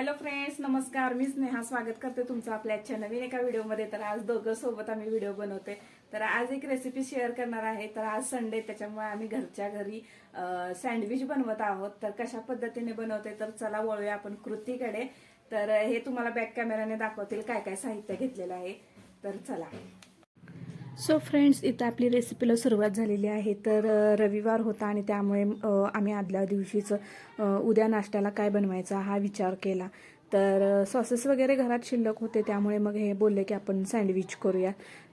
Hello friends नमस्कार. मी स्नेहा. स्वागत करते तुमचं आपल्या आजच्या नवीन एका व्हिडिओमध्ये. तर आज दोघं सोबत आम्ही व्हिडिओ बनवते. तर आज एक रेसिपी शेअर करणार आहे. तर आज संडे त्याच्यामुळे आम्ही घरच्या घरी सँडविच बनवत आहोत. तर कशा पद्धतीने बनवते तर चला वळूया आपण कृतीकडे. तर हे तुम्हाला बॅक कॅमेराने दाखवतील काय काय साहित्य घेतलेलं आहे. तर चला. सो फ्रेंड्स इथं आपली रेसिपीला सुरुवात झालेली आहे. तर रविवार होता आणि त्यामुळे आम्ही आदल्या दिवशीच उद्या नाश्त्याला काय बनवायचा हा विचार केला. तर सॉसेस वगैरे घरात शिल्लक होते त्यामुळे मग हे बोलले की आपण सँडविच करूया.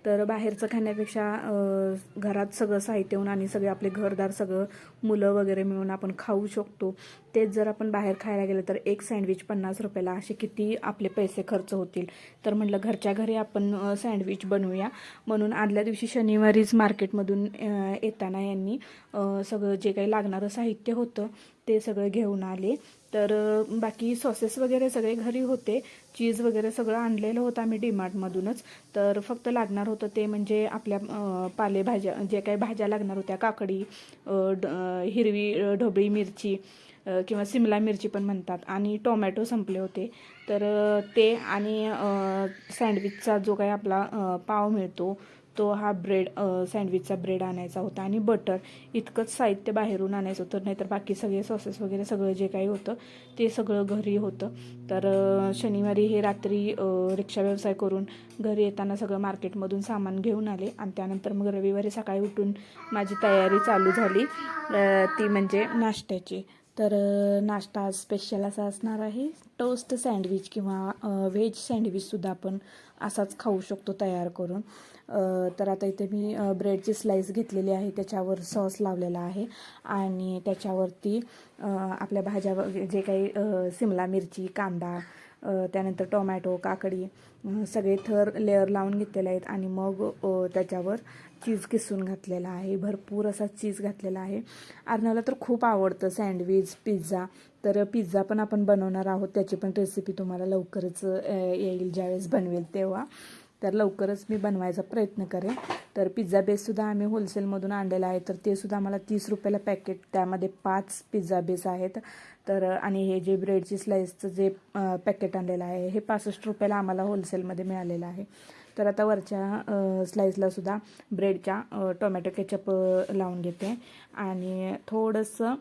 तर बाहेरचं खाण्यापेक्षा घरात सगळं साहित्य होऊन आणि सगळे आपले घरदार सगळं मुलं वगैरे मिळून आपण खाऊ शकतो. तेच जर आपण बाहेर खायला गेलं तर एक सँडविच पन्नास रुपयाला असे किती आपले पैसे खर्च होतील? तर म्हटलं घरच्या घरी आपण सँडविच बनवूया. म्हणून आदल्या दिवशी शनिवारीच मार्केटमधून येताना यांनी सगळं जे काही लागणारं साहित्य होतं ते सगळं घेऊन आले. तर बाकी सॉसेस वगैरे सगळे घरी होते. चीज वगैरे सगळं आणलेलं होतं आम्ही डीमार्टमधूनच. तर फक्त लागणार होतं ते म्हणजे आपल्या पालेभाज्या जे काही भाज्या लागणार होत्या काकडी ड- हिरवी ढोबळी मिरची किंवा सिमला मिरची पण म्हणतात आणि टोमॅटो संपले होते. तर ते आणि सँडविचचा जो काही आपला पाव मिळतो तो हा ब्रेड सँडविचचा ब्रेड आणायचा होता आणि बटर इतकंच साहित्य बाहेरून आणायचं होतं. नाहीतर बाकी सगळे सॉसेस वगैरे सगळं जे काही होतं ते सगळं घरी होतं. तर शनिवारी हे रात्री रिक्षा व्यवसाय करून घरी येताना सगळं मार्केटमधून सामान घेऊन आले आणि त्यानंतर मग रविवारी सकाळी उठून माझी तयारी चालू झाली. ती म्हणजे नाश्त्याची. तर नाश्ता आज स्पेशल असा असणार आहे. टोस्ट सँडविच किंवा व्हेज सँडविचसुद्धा आपण असाच खाऊ शकतो तयार करून. तर आता इथे मी ब्रेडची स्लाईस घेतलेली आहे. त्याच्यावर सॉस लावलेला आहे. आणि त्याच्यावरती आपल्या भाज्या वगैरे जे काही सिमला मिरची कांदा त्यानंतर टोमॅटो काकडी सगळे थर लेअर लावून घेतलेले आहेत. आणि मग त्याच्यावर चीज किसून घातलेला आहे. भरपूर असा चीज घातलेला आहे. अर्नवला तर खूप आवडतं सँडविच पिझ्झा तर पिझ्झा पण आपण बनवणार आहोत. त्याची पण रेसिपी तुम्हाला लवकरच येईल ज्यावेळेस बनवेल तेव्हा. तर लवकरच मी बनवायचा प्रयत्न करेन. तर पिझ्झा बेससुद्धा आम्ही होलसेलमधून आणलेला आहे. तर ते सुद्धा मला तीस रुपयाला पॅकेट त्यामध्ये पाच पिझ्झा बेस आहेत. तर आणि हे जे ब्रेडची स्लाईसचं जे पॅकेट आणलेलं आहे हे पासष्ट रुपयाला आम्हाला होलसेलमध्ये मिळालेलं आहे. तर आता वरच्या स्लाईसला सुद्धा ब्रेडच्या टोमॅटो केचप लावून घेते. आणि थोडंसं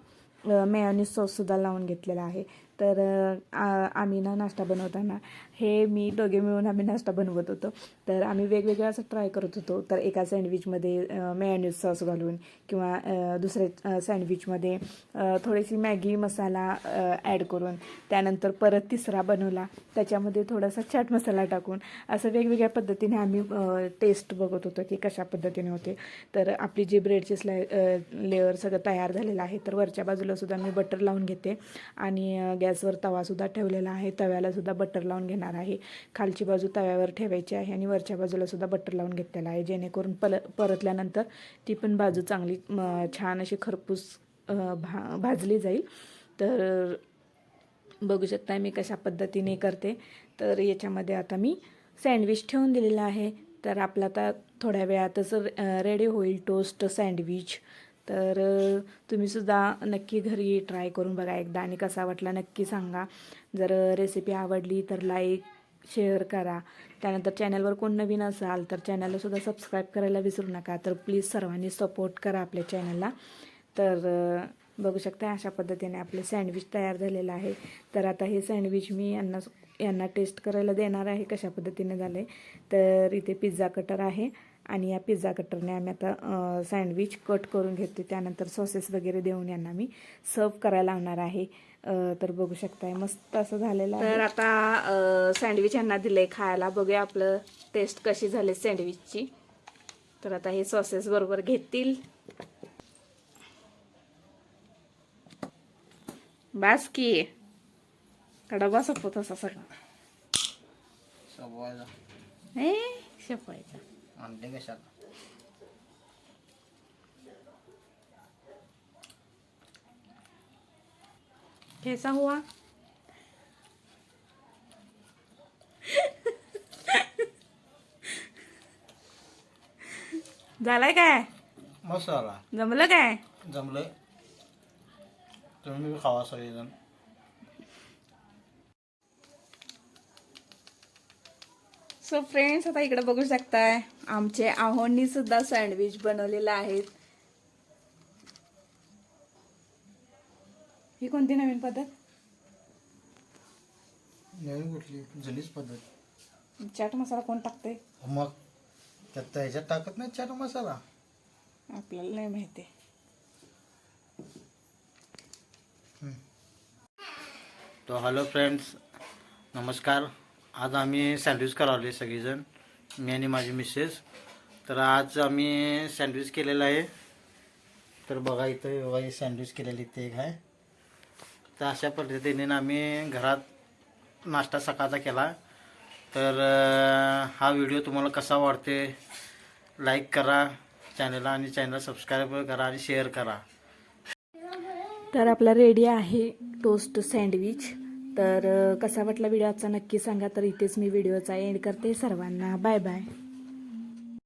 मेयोनीज सॉससुद्धा लावून घेतलेला आहे. तर आम्ही ना नाश्ता बनवताना हे मी दोघे मिळून आम्ही नाश्ता बनवत होतो. तर आम्ही वेगवेगळं असं ट्राय करत होतो. तर एका सँडविचमध्ये मेयोनीज सॉस घालून किंवा दुसऱ्या सँडविचमध्ये थोडीशी मॅगी मसाला ॲड करून त्यानंतर परत तिसरा बनवला. त्याच्यामध्ये थोडासा चाट मसाला टाकून असं वेगवेगळ्या पद्धतीने आम्ही टेस्ट बघत होतो की कशा पद्धतीने होते. तर आपली जी ब्रेडची स्लाय लेअर सगळं तयार झालेलं आहे तर वरच्या बाजूला सुद्धा मी बटर लावून घेते. आणि गॅसवर तवासुद्धा ठेवलेला आहे. तव्यालासुद्धा बटर लावून घेणार आहे. खालची बाजू तव्यावर ठेवायची आहे आणि वरच्या बाजूलासुद्धा बटर लावून घेतलेला आहे. जेणेकरून पल परतल्यानंतर ती पण बाजू चांगली छान अशी खरपूस भा भाजली जाईल. तर बघू शकता मी कशा पद्धतीने करते. तर याच्यामध्ये आता मी सँडविच ठेवून दिलेलं आहे. तर आपला आता थोड्या वेळातच रेडी होईल टोस्ट सँडविच तर तुम्हीसुद्धा नक्की घरी ट्राय करून बघा. एकदा आणि कसा वाटला नक्की सांगा. जर रेसिपी आवडली तर लाईक शेअर करा. त्यानंतर चॅनलवर कोण नवीन असाल तर चॅनललासुद्धा सबस्क्राईब करायला विसरू नका. तर प्लीज सर्वांनी सपोर्ट करा आपल्या चॅनलला तर बघू शकता अशा पद्धतीने आपले सँडविच तयार झालेलं आहे. तर आता हे सँडविच मी यांना यांना टेस्ट करायला देणार आहे. कशा पद्धतीने झाले तर इथे पिझ्झा कटर आहे. आणि या पिझ्झा कटरने आम्ही आता सँडविच कट करून घेतो त्यानंतर सॉसेस वगैरे देऊन यांना मी सर्व करायला लावणार आहे. तर बघू शकताय मस्त असं झालेलं आहे. तर आता सँडविच यांना दिले खायला. बघूया आपलं टेस्ट कशी झाली सँडविचची. तर आता हे सॉसेस बरोबर घेतील. बास की. कडबा सपवत असा सगळा. शपवायचा आणते कशाला? कैसा हुआ झालाय काय? मसाला जमलं काय? जमलंय तुम्ही खावा सगळेजण. सो फ्रेंड्स आता इकडे बघू शकताय आमचे आहोंनी सुद्धा सँडविच बनवलेलं आहेत. ही कोणती नवीन पद्धत? नवीन कुठली? जुनीच पद्धत. चाट मसाला कोण टाकते मग त्यात तर ह्याच्यात टाकत नाही चाट मसाला. आपल्याला नाही माहिती. तो हॅलो फ्रेंड्स नमस्कार. आज आम्ही सँडविच करावले सगळेजण मी आणि माझी मिसेस तर आज आम्ही सँडविच केलेलं आहे. तर बघा इथं बघा हे सँडविच केलेली ते एक आहे तर अशा पद्धतीने आम्ही घरात नाश्ता सकाळचा केला. तर हा व्हिडिओ तुम्हाला कसा वाटते लाईक करा चॅनलला आणि चॅनल सबस्क्राईब करा आणि शेअर करा. तर आपला रेडी आहे टोस्ट सँडविच तर कसा वाटला व्हिडिओ आजचा? नक्की सांगा. तर इथेच मी व्हिडिओचा एंड करते. सर्वांना बाय बाय.